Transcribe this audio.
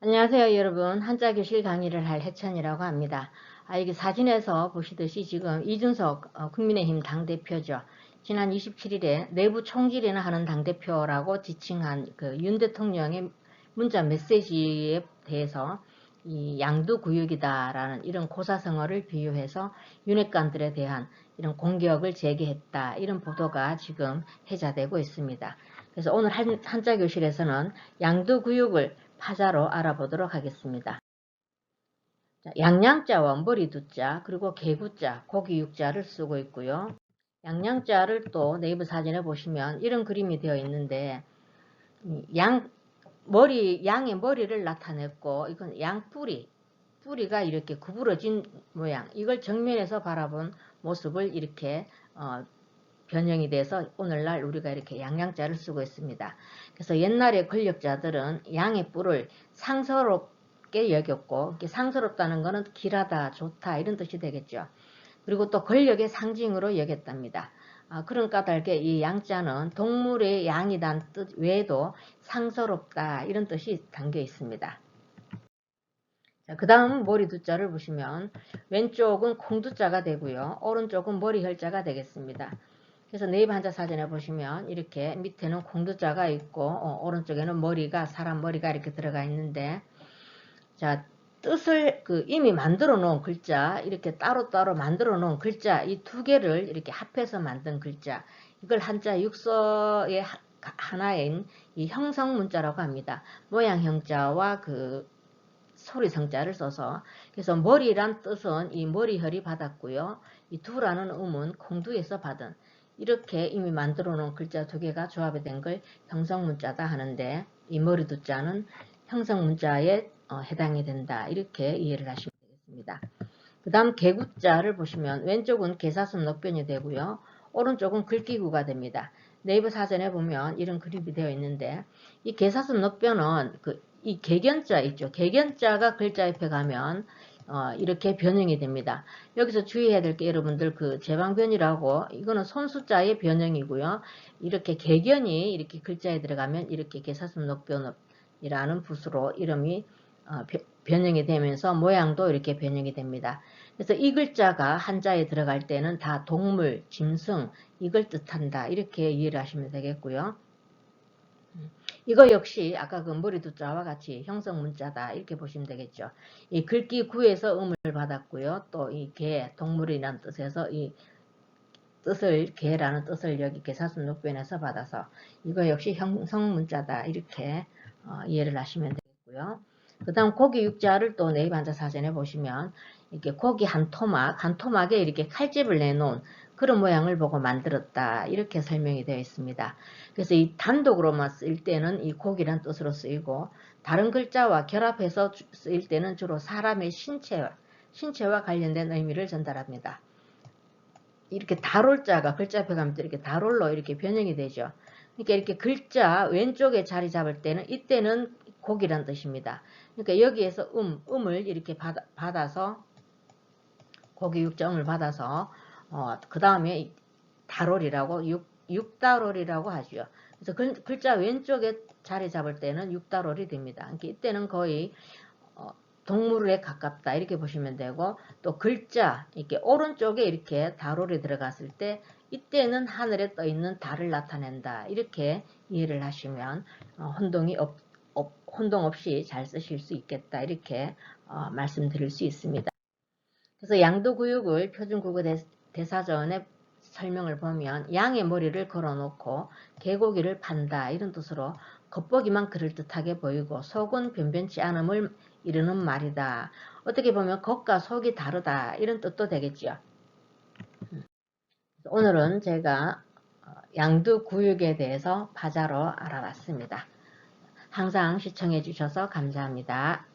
안녕하세요 여러분 한자교실 강의를 할 해천이라고 합니다. 아, 이게 사진에서 보시듯이 지금 이준석 어, 국민의힘 당대표죠. 지난 27일에 내부 총질이나 하는 당대표라고 지칭한 그 윤 대통령의 문자 메시지에 대해서 이 양두구역이다라는 이런 고사성어를 비유해서 윤핵관들에 대한 이런 공격을 제기했다. 이런 보도가 지금 해자되고 있습니다. 그래서 오늘 한, 한자교실에서는 양두구역을 파자로 알아보도록 하겠습니다. 자, 양양자와 머리두자 그리고 개구자, 고기육자를 쓰고 있고요. 양양자를 또 네이버 사진에 보시면 이런 그림이 되어 있는데 양 머리 양의 머리를 나타냈고 이건 양 뿌리 뿌리가 이렇게 구부러진 모양 이걸 정면에서 바라본 모습을 이렇게 어, 변형이 돼서 오늘날 우리가 이렇게 양양자를 쓰고 있습니다. 그래서 옛날의 권력자들은 양의 뿔을 상서롭게 여겼고 상서롭다는 것은 길하다, 좋다 이런 뜻이 되겠죠. 그리고 또 권력의 상징으로 여겼답니다. 아, 그런 까닭에 이 양자는 동물의 양이란 뜻 외에도 상서롭다 이런 뜻이 담겨 있습니다. 그 다음 머리 두자를 보시면 왼쪽은 콩두자가 되고요. 오른쪽은 머리 혈자가 되겠습니다. 그래서 네이버 한자 사진에 보시면 이렇게 밑에는 공두자가 있고 어, 오른쪽에는 머리가 사람 머리가 이렇게 들어가 있는데 자 뜻을 그 이미 만들어 놓은 글자 이렇게 따로따로 만들어 놓은 글자 이 두 개를 이렇게 합해서 만든 글자 이걸 한자 육서의 하나인 이 형성 문자라고 합니다. 모양 형자와 그 소리 성자를 써서 그래서 머리란 뜻은 이 머리혈이 받았고요. 이 두라는 음은 공두에서 받은 이렇게 이미 만들어 놓은 글자 두 개가 조합이 된 걸 형성문자다 하는데 이 머리두 자는 형성문자에 어, 해당이 된다. 이렇게 이해를 하시면 되겠습니다. 그 다음 개구자를 보시면 왼쪽은 개사슴 녹변이 되고요. 오른쪽은 글귀구가 됩니다. 네이버 사전에 보면 이런 그림이 되어 있는데 이 개사슴 녹변은 그 이 개견자 있죠. 개견자가 글자 옆에 가면 어, 이렇게 변형이 됩니다. 여기서 주의해야 될 게 여러분들 그 제방변이라고 이거는 손수자의 변형이고요. 이렇게 개견이 이렇게 글자에 들어가면 이렇게 개사슴녹변이라는 붓으로 이름이 어, 변형이 되면서 모양도 이렇게 변형이 됩니다. 그래서 이 글자가 한자에 들어갈 때는 다 동물, 짐승 이걸 뜻한다. 이렇게 이해를 하시면 되겠고요. 이거 역시 아까 그 머리두자와 같이 형성 문자다 이렇게 보시면 되겠죠. 이 글귀 구에서 음을 받았고요. 또 이 개, 동물이라는 뜻에서 이 뜻을 개라는 뜻을 여기 개사순 녹변에서 받아서 이거 역시 형성 문자다 이렇게 어, 이해를 하시면 되겠고요. 그 다음 고기 육자를 또 네이버 한자 사전에 보시면 이렇게 고기 한 토막, 한 토막에 이렇게 칼집을 내놓은 그런 모양을 보고 만들었다. 이렇게 설명이 되어 있습니다. 그래서 이 단독으로만 쓰일 때는 이 곡이란 뜻으로 쓰이고 다른 글자와 결합해서 쓰일 때는 주로 사람의 신체와, 신체와 관련된 의미를 전달합니다. 이렇게 다롤자가 글자 앞에 가면 이렇게 다롤로 이렇게 변형이 되죠. 그러니까 이렇게 글자 왼쪽에 자리 잡을 때는 이때는 곡이란 뜻입니다. 그러니까 여기에서 음, 음을 이렇게 받아, 받아서 고기 육정을 받아서 어, 그 다음에 다롤이라고 육, 육다롤이라고 하죠. 그래서 글, 글자 왼쪽에 자리 잡을 때는 육다롤이 됩니다. 그러니까 이때는 거의 어, 동물에 가깝다 이렇게 보시면 되고 또 글자 이렇게 오른쪽에 이렇게 다롤이 들어갔을 때 이때는 하늘에 떠 있는 달을 나타낸다 이렇게 이해를 하시면 어, 혼동이 없, 없, 혼동 없이 잘 쓰실 수 있겠다 이렇게 어, 말씀드릴 수 있습니다. 그래서 양도구육을 표준국어 대사전의 설명을 보면 양의 머리를 걸어놓고 개고기를 판다 이런 뜻으로 겉보기만 그럴듯하게 보이고 속은 변변치 않음을 이르는 말이다. 어떻게 보면 겉과 속이 다르다 이런 뜻도 되겠죠. 오늘은 제가 어, 양두구육에 대해서 바자로 알아봤습니다. 항상 시청해 주셔서 감사합니다.